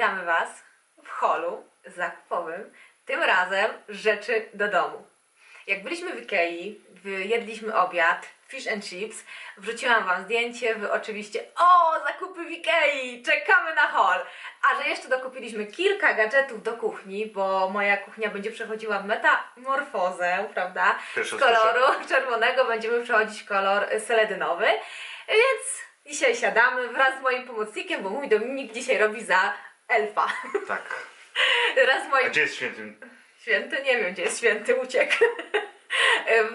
Witamy Was w holu zakupowym. Tym razem rzeczy do domu. Jak byliśmy w Ikei, jedliśmy obiad, fish and chips, wrzuciłam Wam zdjęcie, Wy oczywiście o, zakupy w Ikei, czekamy na hol. A że jeszcze dokupiliśmy kilka gadżetów do kuchni, bo moja kuchnia będzie przechodziła w metamorfozę, prawda? Z koloru czerwonego będziemy przechodzić kolor seledynowy, więc dzisiaj siadamy wraz z moim pomocnikiem, bo mój Dominik dzisiaj robi za elfa. Tak. Wraz z A moim gdzie jest święty? Święty, nie wiem gdzie jest święty, uciekł.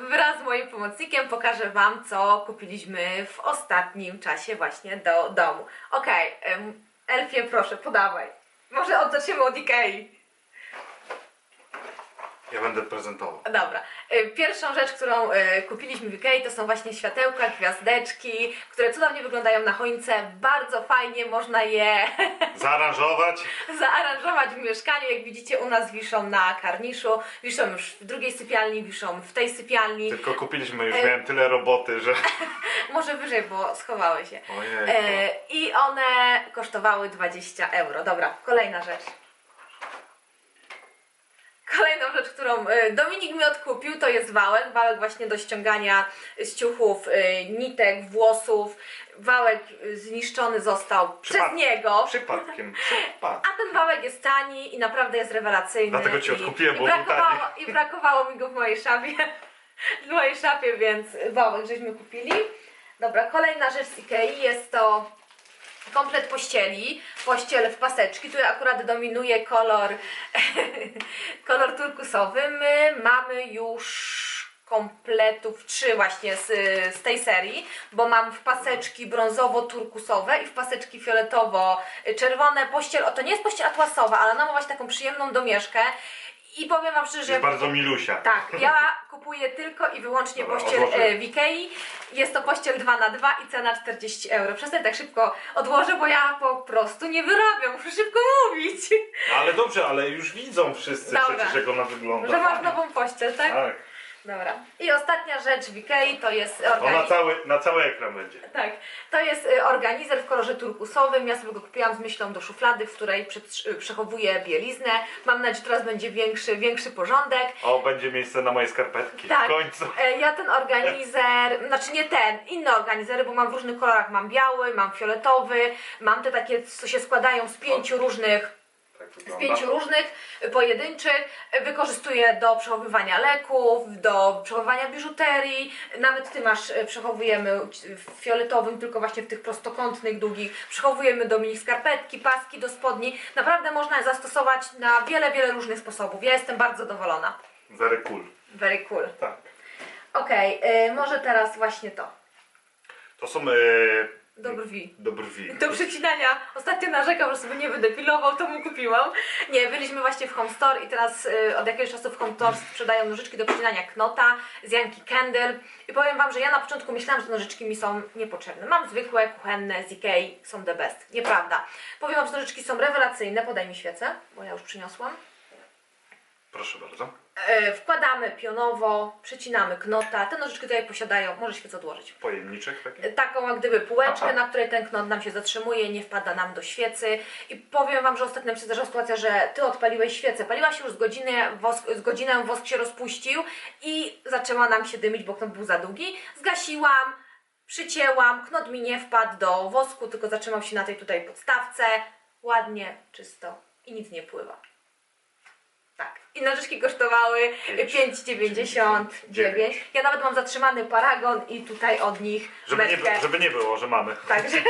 Wraz z moim pomocnikiem pokażę Wam, co kupiliśmy w ostatnim czasie właśnie do domu. Okej, em, Elfie, proszę, podawaj. Może od- zaczniemy od Ikei. Ja będę prezentował. Dobra. Y, Pierwszą rzecz, którą y, kupiliśmy w Ikei, to są właśnie światełka, gwiazdeczki, które cudownie wyglądają na choince. Bardzo fajnie można je Zaaranżować. zaaranżować w mieszkaniu. Jak widzicie, u nas wiszą na karniszu, wiszą już w drugiej sypialni, wiszą w tej sypialni. Tylko kupiliśmy, już E- miałem tyle roboty, że... Może wyżej, bo schowały się. Ojej. I one kosztowały 20 euro. Dobra, kolejna rzecz. Kolejną rzecz, którą e, Dominik mi odkupił, to jest wałek. Wałek właśnie do ściągania z ciuchów, e, nitek, włosów. Wałek e, zniszczony został Przypad- przez niego. Przypadkiem. Przypadkiem. A ten wałek jest tani i naprawdę jest rewelacyjny. Dlatego ci I- odkupiłem, i bo był brakowało. I brakowało mi go w mojej szafie. w mojej szafie, więc wałek żeśmy kupili. Dobra, kolejna rzecz z Ikei jest to komplet pościeli. Pościel w paseczki. Tu akurat dominuje kolor, kolor turkusowy. My mamy już kompletów trzy właśnie z, z tej serii, bo mam w paseczki brązowo-turkusowe i w paseczki fioletowo-czerwone. Pościel, o to nie jest pościel atłasowa, ale ona ma właśnie taką przyjemną domieszkę. I powiem Wam szczerze, Jest bardzo milusia. tak, ja kupuję tylko i wyłącznie Dobra, pościel odłożę. e, w Ikei. Jest to pościel 2 na 2 i cena 40 euro. Przestań tak szybko odłożę, bo ja po prostu nie wyrabiam, muszę szybko mówić. No, ale dobrze, ale już widzą wszyscy Dobra. przecież jak ona wygląda. Że masz nową pościel, tak? Tak. Dobra. I ostatnia rzecz w Ikei to jest organizer. cały, na cały ekran będzie. Tak, to jest y, organizer w kolorze turkusowym. Ja sobie go kupiłam z myślą do szuflady, w której y, przechowuję bieliznę. Mam nadzieję, że teraz będzie większy, większy porządek. O, będzie miejsce na moje skarpetki. Tak. W końcu. E, Ja ten organizer, znaczy nie ten, inne organizery, bo mam w różnych kolorach. Mam biały, mam fioletowy, mam te takie, co się składają z pięciu różnych, z wygląda. pięciu różnych y, pojedynczych. Y, Wykorzystuję do przechowywania leków, do przechowywania biżuterii. Nawet ty masz, y, przechowujemy w fioletowym, tylko właśnie w tych prostokątnych, długich. Przechowujemy do mini skarpetki, paski do spodni. Naprawdę można je zastosować na wiele, wiele różnych sposobów. Ja jestem bardzo zadowolona. Very cool. Very cool. Tak. Okej, y, może teraz właśnie to. To są... E... Do brwi. Do brwi. Do przecinania. Ostatnio narzekał, że sobie nie wydepilował, to mu kupiłam. Nie, byliśmy właśnie w Home Store i teraz y, od jakiegoś czasu w Home Store sprzedają nożyczki do przecinania knota z Yankee Candle. I powiem Wam, że ja na początku myślałam, że te nożyczki mi są niepotrzebne. Mam zwykłe, kuchenne z Ikei, są the best. Nieprawda. Powiem Wam, że nożyczki są rewelacyjne. Podaj mi świecę, bo ja już przyniosłam. Proszę bardzo. E, wkładamy pionowo, przecinamy knota. Te nożyczki tutaj posiadają, może świecę odłożyć. Pojemniczek taki. taką jak gdyby półeczkę, Aha. na której ten knot nam się zatrzymuje, nie wpada nam do świecy. I powiem Wam, że ostatnio mi się zdarzyła sytuacja, że Ty odpaliłeś świecę. Paliłaś już z godzinę, wosk, z godzinę wosk się rozpuścił i zaczęła nam się dymić, bo knot był za długi. Zgasiłam, przycięłam, knot mi nie wpadł do wosku, tylko zatrzymał się na tej tutaj podstawce. Ładnie, czysto i nic nie pływa. I nożyczki kosztowały Pięć. 5,99. Ja nawet mam zatrzymany paragon i tutaj od nich Żeby nie, żeby nie było, że mamy. Także.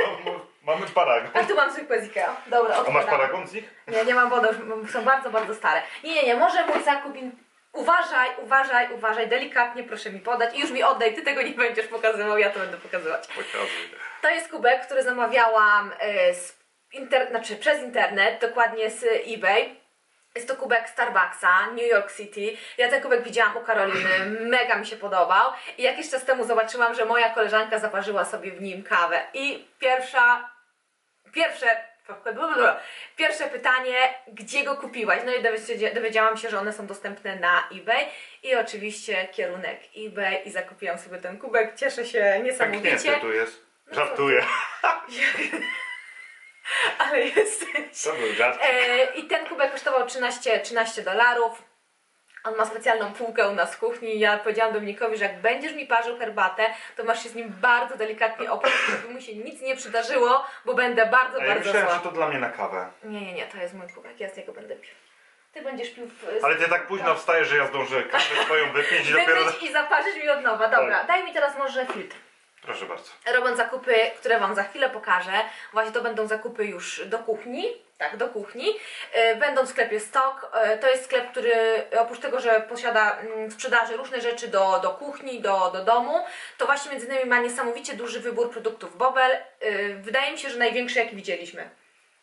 Mamy paragon. A tu mam zwykłe z Ikea. Dobra, A masz paragon z nich? Nie, nie mam wody, już są bardzo, bardzo stare. Nie, nie, nie, może mój zakup... in- Uważaj, uważaj, uważaj, delikatnie proszę mi podać i już mi oddaj, ty tego nie będziesz pokazywał, ja to będę pokazywać. Pokazuję. To jest kubek, który zamawiałam e, z inter... znaczy, przez internet, dokładnie z eBay. Jest to kubek Starbucksa, New York City. Ja ten kubek widziałam u Karoliny, mega mi się podobał. I jakiś czas temu zobaczyłam, że moja koleżanka zaparzyła sobie w nim kawę. I pierwsza, pierwsze, pierwsze pytanie, gdzie go kupiłaś? No i dowiedzia- dowiedziałam się, że one są dostępne na eBay. I oczywiście kierunek eBay i zakupiłam sobie ten kubek. Cieszę się niesamowicie. Pęknięty tu jest. No Żartuję. Ale jesteś. To był żart. E, I ten kubek kosztował 13, 13 dolarów. On ma specjalną półkę u nas w kuchni. Ja powiedziałam Dominikowi, że jak będziesz mi parzył herbatę, to masz się z nim bardzo delikatnie oprócz, żeby mu się nic nie przydarzyło, bo będę bardzo, A ja bardzo myślałem, zła. że to dla mnie na kawę. Nie, nie, nie, to jest mój kubek, ja z niego będę pił. Ty będziesz pił w... Ale ty tak późno wstajesz, że ja zdążę kawę swoją wypić i dopiero... Wypić i zaparzyć mi od nowa. Dobra, Tak. daj mi teraz może filtr. Proszę bardzo. robiąc zakupy, które Wam za chwilę pokażę, właśnie to będą zakupy już do kuchni, tak, do kuchni. E, Będą w sklepie Stock. E, To jest sklep, który oprócz tego, że posiada mm, sprzedaży różne rzeczy do, do kuchni, do, do domu, to właśnie między innymi ma niesamowicie duży wybór produktów Bobel. E, Wydaje mi się, że największy jaki widzieliśmy.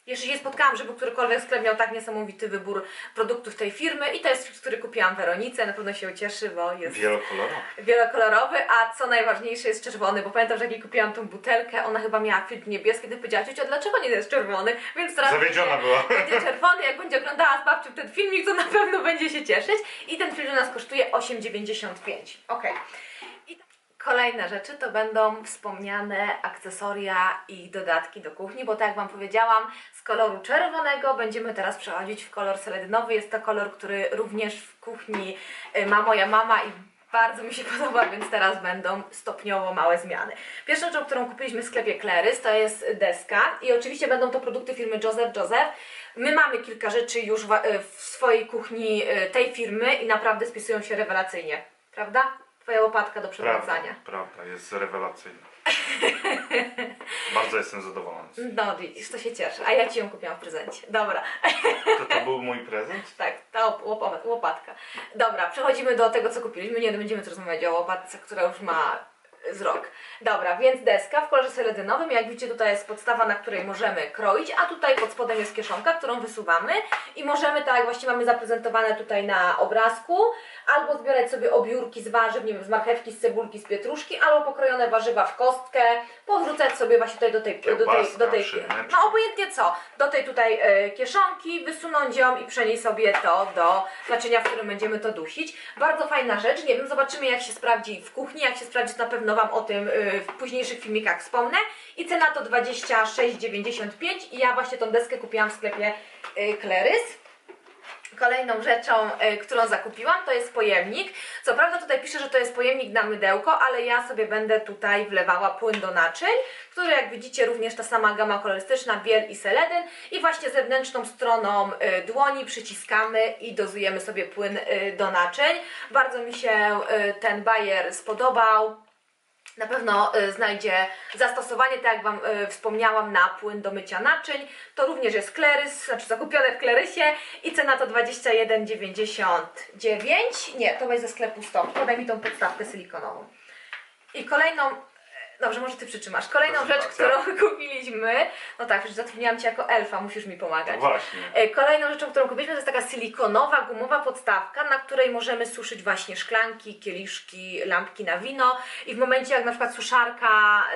Jeszcze się spotkałam, żeby którykolwiek sklep miał tak niesamowity wybór produktów tej firmy i to jest, który kupiłam Weronice, na pewno się ucieszy, bo jest Wielokolorowo. wielokolorowy, a co najważniejsze jest czerwony, bo pamiętam, że jak jej kupiłam tą butelkę, ona chyba miała filtr niebieski, to powiedziała, ciocia, dlaczego nie jest czerwony? Więc teraz Zawiedziona będzie, była. będzie czerwony, jak będzie oglądała z babcią ten filmik, to na pewno będzie się cieszyć i ten film u nas kosztuje 8,95. Okej. I Kolejne rzeczy to będą wspomniane akcesoria i dodatki do kuchni, bo tak jak Wam powiedziałam, z koloru czerwonego będziemy teraz przechodzić w kolor seledynowy. Jest to kolor, który również w kuchni y, ma moja mama i bardzo mi się podoba, więc teraz będą stopniowo małe zmiany. Pierwszą rzeczą, którą kupiliśmy w sklepie Clarys, to jest deska i oczywiście będą to produkty firmy Joseph Joseph. My mamy kilka rzeczy już y, w swojej kuchni y, tej firmy i naprawdę spisują się rewelacyjnie. Prawda? Twoja łopatka do Prawda, przewracania. prawda, jest rewelacyjna. Bardzo jestem zadowolony. No widzisz, to się cieszę. A ja Ci ją kupiłam w prezencie. Dobra. To to był mój prezent? Tak, ta łop- łop- łopatka. Dobra, przechodzimy do tego, co kupiliśmy. Nie, będziemy tu rozmawiać o łopatce, która już ma z rok. Dobra, więc deska w kolorze seledynowym. Jak widzicie, tutaj jest podstawa, na której możemy kroić, a tutaj pod spodem jest kieszonka, którą wysuwamy i możemy, tak jak właśnie mamy zaprezentowane tutaj na obrazku, albo zbierać sobie obiórki z warzyw, nie wiem, z marchewki, z cebulki, z pietruszki, albo pokrojone warzywa w kostkę, powrzucać sobie właśnie tutaj do tej, do tej, do tej, no obojętnie co, do tej tutaj e, kieszonki, wysunąć ją i przenieść sobie to do naczynia, w którym będziemy to dusić. Bardzo fajna rzecz, nie wiem, zobaczymy jak się sprawdzi w kuchni, jak się sprawdzi, to na pewno Wam o tym e, w późniejszych filmikach wspomnę. I cena to 26,95 i ja właśnie tą deskę kupiłam w sklepie e, Clarys. Kolejną rzeczą, e, którą zakupiłam, to jest pojemnik. Co prawda tutaj pisze, że to jest pojemnik na mydełko, ale ja sobie będę tutaj wlewała płyn do naczyń, który jak widzicie również ta sama gama kolorystyczna, biel i seledyn i właśnie zewnętrzną stroną dłoni przyciskamy i dozujemy sobie płyn do naczyń. Bardzo mi się ten bajer spodobał. Na pewno y, znajdzie zastosowanie, tak jak Wam y, wspomniałam, na płyn do mycia naczyń. To również jest Klerys, znaczy zakupione w Klerysie i cena to 21,99. Nie, to weź ze sklepu Stop. Podaj mi tą podstawkę silikonową. I kolejną, dobrze, może Ty przytrzymasz. Kolejną rzecz, którą kupiliśmy, no tak, już zatrudniałam Cię jako elfa, musisz mi pomagać. No właśnie. E, Kolejną rzeczą, którą kupiliśmy, to jest taka silikonowa, gumowa podstawka, na której możemy suszyć właśnie szklanki, kieliszki, lampki na wino. I w momencie, jak na przykład suszarka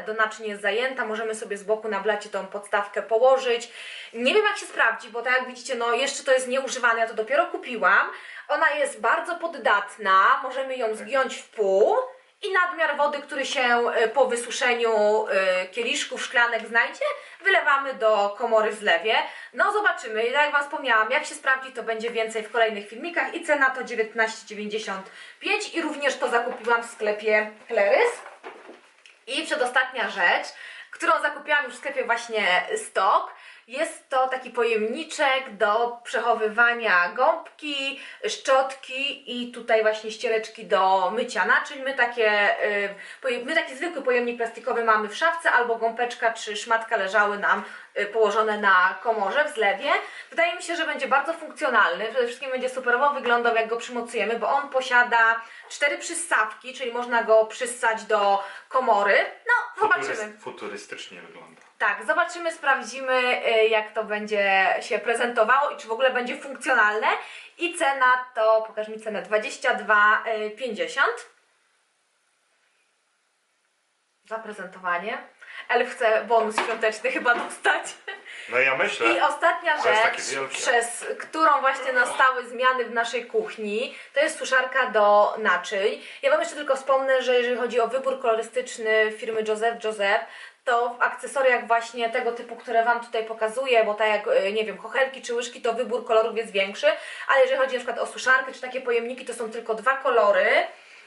do naczyń jest zajęta, możemy sobie z boku na blacie tą podstawkę położyć. Nie wiem, jak się sprawdzi, bo tak jak widzicie, no jeszcze to jest nieużywane, ja to dopiero kupiłam. Ona jest bardzo poddatna, możemy ją zgiąć w pół. I nadmiar wody, który się e, po wysuszeniu e, kieliszków, szklanek znajdzie, wylewamy do komory w zlewie. No zobaczymy, jak Wam wspomniałam, jak się sprawdzi, to będzie więcej w kolejnych filmikach i cena to 19,95 i również to zakupiłam w sklepie Clarys. I przedostatnia rzecz, którą zakupiłam już w sklepie właśnie Stock, jest to taki pojemniczek do przechowywania gąbki, szczotki i tutaj właśnie ściereczki do mycia naczyń. My, takie, y, my taki zwykły pojemnik plastikowy mamy w szafce, albo gąbeczka czy szmatka leżały nam y, położone na komorze w zlewie. Wydaje mi się, że będzie bardzo funkcjonalny. Przede wszystkim będzie superowo wyglądał, jak go przymocujemy, bo on posiada cztery przyssawki, czyli można go przyssać do komory. No, zobaczymy. Futuryst, futurystycznie wygląda. Tak, zobaczymy, sprawdzimy, y, jak to będzie się prezentowało i czy w ogóle będzie funkcjonalne. I cena to, pokaż mi cenę, 22,50 za prezentowanie. Elf chce bonus świąteczny chyba dostać. No ja myślę. I ostatnia rzecz, przez którą właśnie nastały zmiany w naszej kuchni, to jest suszarka do naczyń. Ja Wam jeszcze tylko wspomnę, że jeżeli chodzi o wybór kolorystyczny firmy Joseph Joseph, to w akcesoriach właśnie tego typu, które Wam tutaj pokazuję, bo tak jak, e, nie wiem, kochenki czy łyżki, to wybór kolorów jest większy, ale jeżeli chodzi na przykład o suszarkę czy takie pojemniki, to są tylko dwa kolory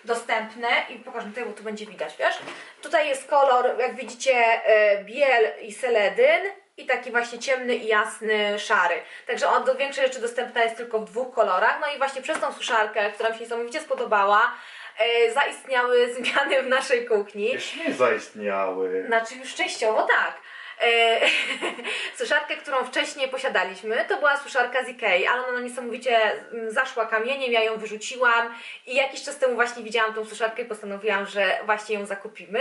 dostępne i pokażę tutaj, bo tu będzie widać, wiesz? Tutaj jest kolor, jak widzicie, e, biel i seledyn i taki właśnie ciemny i jasny szary. Także on do większej rzeczy dostępna jest tylko w dwóch kolorach. No i właśnie przez tą suszarkę, która mi się niesamowicie spodobała, e, zaistniały zmiany w naszej kuchni. Już nie zaistniały. Znaczy już częściowo tak. E, suszarkę, którą wcześniej posiadaliśmy, to była suszarka z Ikei, ale ona nam niesamowicie mm, zaszła kamieniem, ja ją wyrzuciłam i jakiś czas temu właśnie widziałam tą suszarkę i postanowiłam, że właśnie ją zakupimy.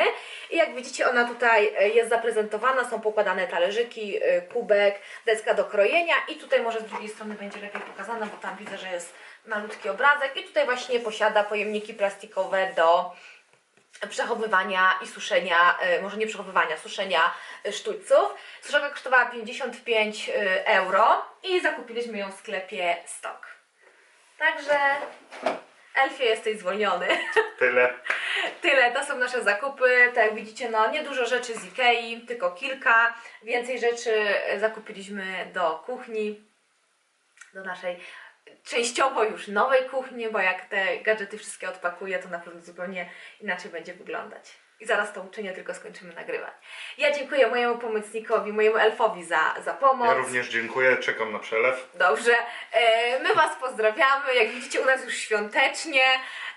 I jak widzicie, ona tutaj e, jest zaprezentowana, są pokładane talerzyki, e, kubek, deska do krojenia i tutaj może z drugiej strony będzie lepiej pokazane, bo tam widzę, że jest malutki obrazek i tutaj właśnie posiada pojemniki plastikowe do przechowywania i suszenia, e, może nie przechowywania, suszenia sztućców. Suszarka kosztowała 55 e, euro i zakupiliśmy ją w sklepie Stock. Także Elfie jesteś zwolniony. Tyle. Tyle, to są nasze zakupy. Tak jak widzicie, no niedużo rzeczy z Ikei, tylko kilka. Więcej rzeczy zakupiliśmy do kuchni, do naszej częściowo już nowej kuchni, bo jak te gadżety wszystkie odpakuję, to na pewno zupełnie inaczej będzie wyglądać. I zaraz to uczynię, tylko skończymy nagrywać. Ja dziękuję mojemu pomocnikowi, mojemu elfowi za, za pomoc. Ja również dziękuję, czekam na przelew. Dobrze. E, My Was pozdrawiamy. Jak widzicie, u nas już świątecznie.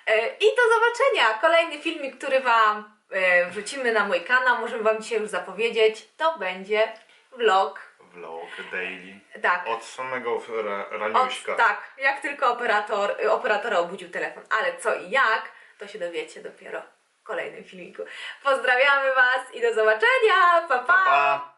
E, I do zobaczenia. Kolejny filmik, który Wam e, wrzucimy na mój kanał, możemy Wam dzisiaj już zapowiedzieć. To będzie vlog. Vlog daily. Tak. Od samego ra Od, raniuśka. tak, jak tylko operator, operatora obudził telefon. Ale co i jak, to się dowiecie dopiero w kolejnym filmiku. Pozdrawiamy Was i do zobaczenia. pa! pa. Pa, pa.